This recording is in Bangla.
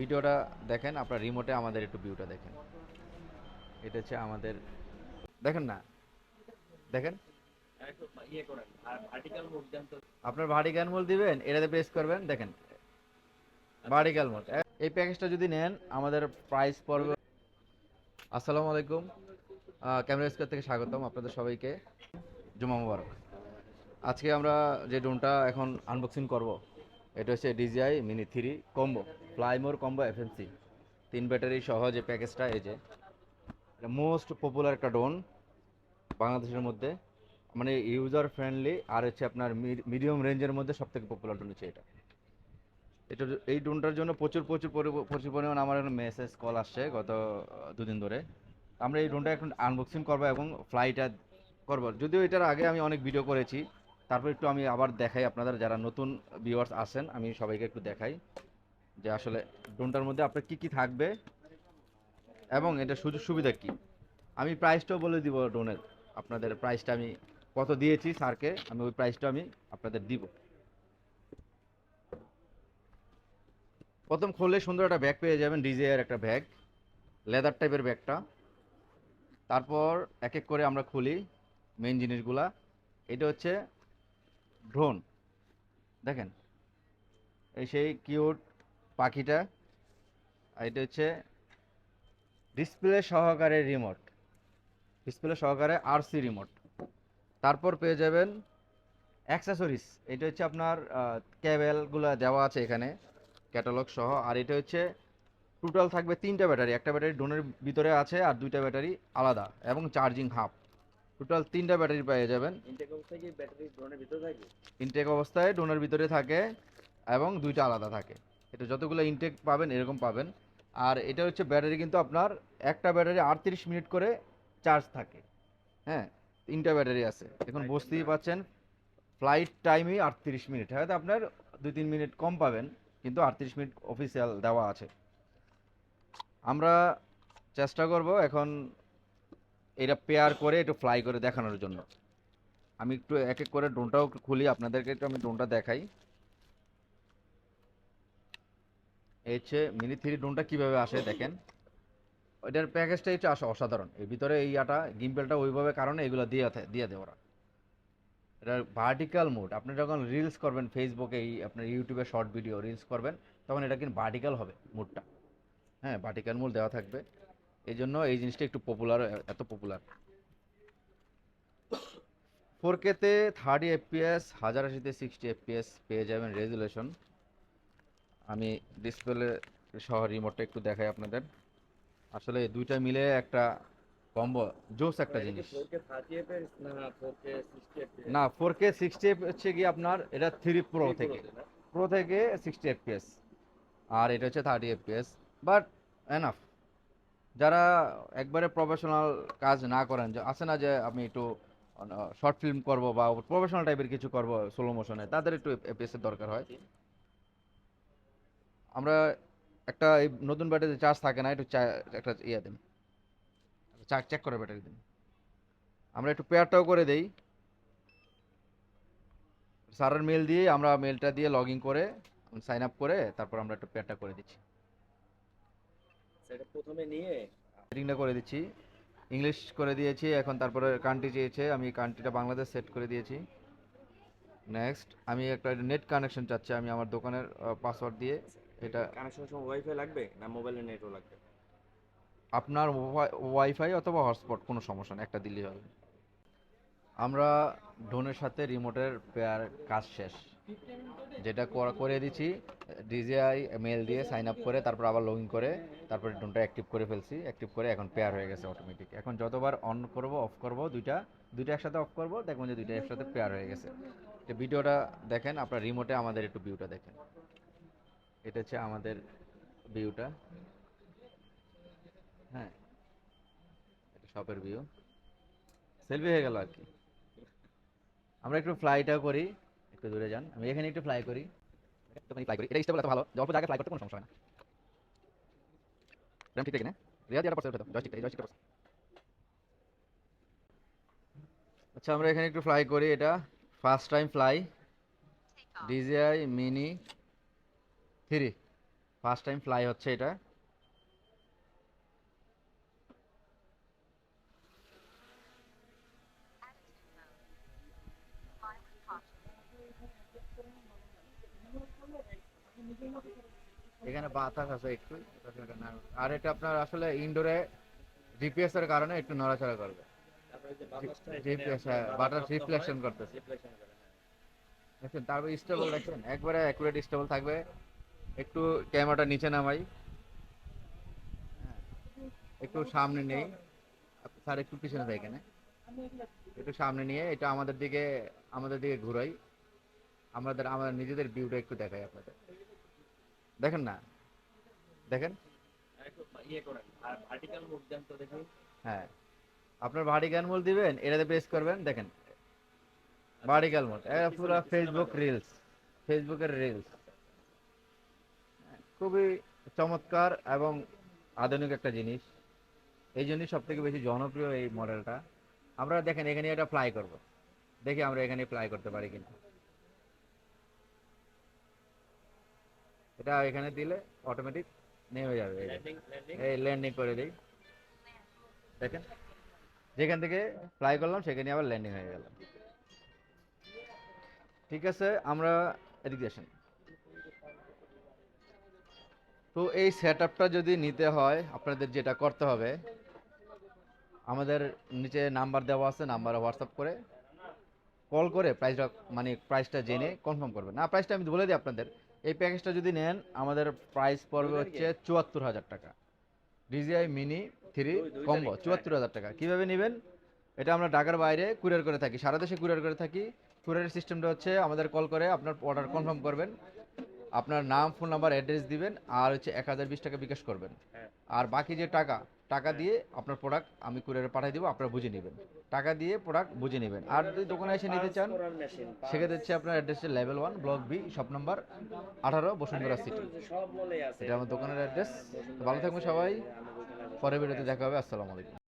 ভিডিওটা দেখেন, আপনার রিমোটে আমাদের একটু ভিউটা দেখেন। এটা হচ্ছে আমাদের, দেখেন না? দেখেন? আপনার ভার্টিক্যাল মোড দিবেন, এটাতে প্রেস করবেন, দেখেন। ভার্টিক্যাল মোড এই প্যাকেজটা যদি নেন, আমাদের প্রাইস পড়বে, আসসালামু আলাইকুম। ক্যামেরা স্কোয়ার থেকে স্বাগতম আপনাদের সবাইকে। জুমা মুবারক। আজকে আমরা যে ড্রোনটা এখন আনবক্সিং করব এটা হচ্ছে DJI mini three combo fly more combo FMC তিন ব্যাটারি সহ যে প্যাকেজটা, এই যে। এটা মোস্ট পপুলার একটা ড্রোন বাংলাদেশের মধ্যে। মানে ইউজার ফ্রেন্ডলি আর হচ্ছে আপনার মিডিয়াম রেঞ্জের মধ্যে সব থেকে পপুলার ড্রোন হচ্ছে এটা। এটা এই ড্রোনটার জন্য প্রচুর প্রচুর পরি- প্রচুর পরিমাণ আমার এখন মেসেজ কল আসছে গত দুদিন ধরে। আমরা এই ড্রোনটা এখন আনবক্সিং করব এবং ফ্লাইটা করব। যদিও এটার আগে আমি অনেক ভিডিও করেছি তারপর একটু আমি আবার দেখাই আপনাদের যারা নতুন ভিউয়ার্স আছেন, আমি সবাইকে একটু দেখাই যে আসলে ড্রোনটার মধ্যে আপনার কি কি থাকবে এবং এটা সুযোগ সুবিধা কি। আমি প্রাইসটাও বলে দিব ড্রোনের আপনাদের প্রাইসটা আমি কত দিয়েছি স্যারকে, আমি ওই প্রাইসটা আমি আপনাদের দিব। প্রথম খুললে সুন্দর একটা ব্যাগ পেয়ে যাবেন ডিজের একটা ব্যাগ লেদার টাইপের ব্যাগটা তারপর এক এক করে আমরা খুলি মেন জিনিসগুলা। এটা হচ্ছে ড্রোন দেখেন, এই সেই কিউট পাখিটা এটা হচ্ছে ডিসপ্লে সহকারে রিমোট। ডিসপ্লে সহকারে আরসি রিমোট। তারপর পেয়ে যাবেন অ্যাক্সেসরিজ। এটা হচ্ছে আপনার ক্যাবেলগুলো দেওয়া আছে এখানে, ক্যাটালগ সহ। আর এটা হচ্ছে টোটাল থাকবে তিনটা ব্যাটারি। একটা ব্যাটারি ড্রোনের ভিতরে আছে আর দুইটা ব্যাটারি আলাদা এবং চার্জিং হাফ। টোটাল তিনটা ব্যাটারি পেয়ে যাবেন। ইনটেক অবস্থায় কি ব্যাটারি ড্রোনের ভিতরে থাকে? ইনটেক অবস্থায় ড্রোনের ভিতরে থাকে এবং দুইটা আলাদা থাকে। এটা যতগুলো ইনটেক পাবেন এরকম পাবেন। আর এটা হচ্ছে ব্যাটারি কিন্তু আপনার একটা ব্যাটারি আটত্রিশ মিনিট করে চার্জ থাকে। হ্যাঁ তিনটা ব্যাটারি আছে। এখন বুঝতেই পাচ্ছেন ফ্লাইট টাইমই আটত্রিশ মিনিট। হয়তো আপনার দুই তিন মিনিট কম পাবেন কিন্তু আটত্রিশ মিনিট অফিসিয়াল দেওয়া আছে। আমরা চেষ্টা করব এখন এটা পেয়ার করে একটু ফ্লাই করে দেখানোর জন্য। আমি একটু এক এক করে ড্রোনটাও খুলি, আপনাদেরকে একটু আমি ড্রোনটা দেখাই। এই হচ্ছে মিনি থ্রি ড্রোনটা কীভাবে আসে দেখেন। এটার প্যাকেজটা হচ্ছে আসে অসাধারণ। এর ভিতরে এই আটা গিম্পেলটা ওইভাবে কারণে এগুলো দিয়ে দিয়ে দেয় ওরা। এটা ভার্টিক্যাল মোড আপনি যখন রিলস করবেন ফেসবুকে এই আপনার ইউটিউবে শর্ট ভিডিও রিলস করবেন, তখন এটা কিন্তু ভার্টিক্যাল হবে মুডটা হ্যাঁ ভার্টিক্যাল মোড দেওয়া থাকবে। এই জন্য এই জিনিসটা একটু পপুলার এত পপুলার ফোর কেতে থার্টি এফপিএস হাজার আশিতে সিক্সটি এফপিএস পেয়ে যাবেন রেজুলেশন আমি ডিসপ্লে সহ রিমোটটা একটু দেখাই আপনাদের। আসলে এই দুইটা মিলে একটা কম্বো জোস একটা জিনিস। না ফোর কে সিক্সটি সিক্সটি হচ্ছে কি আপনার এটা থ্রি প্রো থেকে। প্রো থেকে সিক্সটি এফপিএস আর এটা হচ্ছে থার্টি এফপিএস বাট এনাফ যারা একবারে প্রফেশনাল কাজ না করেন আছে না যে আমি একটু শর্ট ফিল্ম করব বা প্রফেশনাল টাইপের কিছু করব স্লো মোশনে তাদের একটু এফপিএস এর দরকার হয়। আমরা একটা এই নতুন ব্যাটারি চার্জ থাকে না, একটু একটা ইয়ে দিন। চার্জ চেক করে ব্যাটারি দিন। আমরা একটু পেয়ারটাও করে দেই। স্যারের মেল দিয়ে আমরা মেলটা দিয়ে লগ ইন করে সাইন আপ করে, তারপর আমরা একটু পেয়ারটা করে দিচ্ছি। সেটা প্রথমে নিয়ে সেটিংটা করে দিচ্ছি। ইংলিশ করে দিয়েছি এখন তারপরে কান্ট্রি চেয়েছে আমি কান্ট্রিটা বাংলাদেশ সেট করে দিয়েছি। নেক্সট আমি একটা নেট কানেকশন চাচ্ছি আমি আমার দোকানের পাসওয়ার্ড দিয়ে এটা কানেকশনের সময় ওয়াইফাই লাগবে না মোবাইলের নেটও লাগবে? আপনার ওয়াইফাই অথবা হটস্পট কোনো সমস্যা নেই একটা দিলেই হবে। আমরা ড্রোনের সাথে রিমোটের পেয়ার কাজ শেষ। যেটা করা- দিচ্ছি ডিজিআই মেল দিয়ে সাইন আপ করে, তারপর আবার লগ করে, তারপরে ড্রোনটা অ্যাক্টিভ করে ফেলছি অ্যাক্টিভ করে এখন পেয়ার হয়ে গেছে অটোমেটিক এখন যতবার অন করব অফ করব, দুইটা দুইটা একসাথে অফ করব দেখবেন যে দুইটা একসাথে পেয়ার হয়ে গেছে। তো ভিডিওটা দেখেন, আপনার রিমোটে আমাদের একটু ভিউটা দেখেন। এটা হচ্ছে আমাদের ভিউটা হ্যাঁ এটা শপের ভিউ সেলফি হয়ে গেল আর কি। আমরা একটু ফ্লাইটা করি। একটু দূরে যান। আমি এখানে একটু ফ্লাই করি। একটুখানি ফ্লাই করি। এটা স্টেবল এত ভালো। যে অল্প জায়গায় ফ্লাই করতে কোনো সমস্যা হয় না। র্যাম ঠিক থাকে না। উঠে জয়স্টিকটা এই জয়স্টিকটা আচ্ছা আমরা এখানে একটু ফ্লাই করি। এটা first time fly DJI mini three first time fly হচ্ছে এটা। এখানে বাতাস আছে একটু আর এটা আপনার আসলে ইনডোরে জিপিএস এর কারণে একটু নড়াচড়া করবে। জিপিএস হ্যাঁ বাতাস রিফ্লেকশন করতেছে। হ্যাঁ। দেখছেন তারপর স্টেবল দেখছেন একবারে অ্যাকুরেট স্টেবল থাকবে। একটু ক্যামেরাটা নিচে নামাই। হ্যাঁ, একটু সামনে নেই। স্যার একটু পিছনে যায় এখানে। একটু সামনে নিয়ে এটা আমাদের দিকে আমাদের দিকে ঘুরাই। আমাদের আমাদের নিজেদের ভিউটা একটু দেখাই আপনাদের। দেখেন না? দেখেন? হ্যাঁ। আপনার মোল দিবেন এটাতে প্রেস করবেন দেখেন। মোল এটা পুরো ফেসবুক রিলস ফেসবুকের রিলস খুবই চমৎকার এবং আধুনিক একটা জিনিস। এই জন্যই সব থেকে বেশি জনপ্রিয় এই মডেলটা আমরা দেখেন এখানে এটা ফ্লাই করব। দেখি আমরা এখানে ফ্লাই করতে পারি কিনা। এটা এখানে দিলে অটোমেটিক নেমে যাবে। এই ল্যান্ডিং করে দিই। দেখেন যেখান থেকে ফ্লাই করলাম সেখানে আবার ল্যান্ডিং হয়ে গেল। ঠিক আছে আমরা এদিকে আসেন। তো এই সেট আপটা যদি নিতে হয় আপনাদের যেটা করতে হবে আমাদের নিচে নাম্বার দেওয়া আছে নাম্বারে হোয়াটসঅ্যাপ করে কল করে প্রাইসটা মানে প্রাইসটা জেনে কনফার্ম করবেন। না প্রাইসটা আমি বলে দিই আপনাদের। এই প্যাকেজটা যদি নেন আমাদের প্রাইস পড়বে হচ্ছে চুয়াত্তর হাজার টাকা। ডিজিআই মিনি থ্রি কম্বো চুয়াত্তর হাজার টাকা। কীভাবে নেবেন? এটা আমরা ঢাকার বাইরে কুরিয়ার করে থাকি সারা দেশে কুরিয়ার করে থাকি। কুরিয়ারের সিস্টেমটা হচ্ছে আমাদের কল করে আপনার অর্ডার কনফার্ম করবেন। আপনার নাম ফোন নাম্বার অ্যাড্রেস দিবেন আর হচ্ছে এক হাজার বিশ টাকা বিকাশ করবেন। হ্যাঁ। আর বাকি যে টাকা টাকা দিয়ে আপনার প্রোডাক্ট আমি কুরিয়ারে পাঠিয়ে দেবো আপনারা বুঝে নেবেন। টাকা দিয়ে প্রোডাক্ট বুঝে নেবেন। আর যদি দোকানে এসে নিতে চান সেক্ষেত্রে হচ্ছে আপনার address level one block B shop number আঠারো বসুন্ধরা সিটি এটা আমার দোকানের অ্যাড্রেস ভালো থাকবেন সবাই। পরে ভিডিওতে দেখা হবে। আসসালামু আলাইকুম।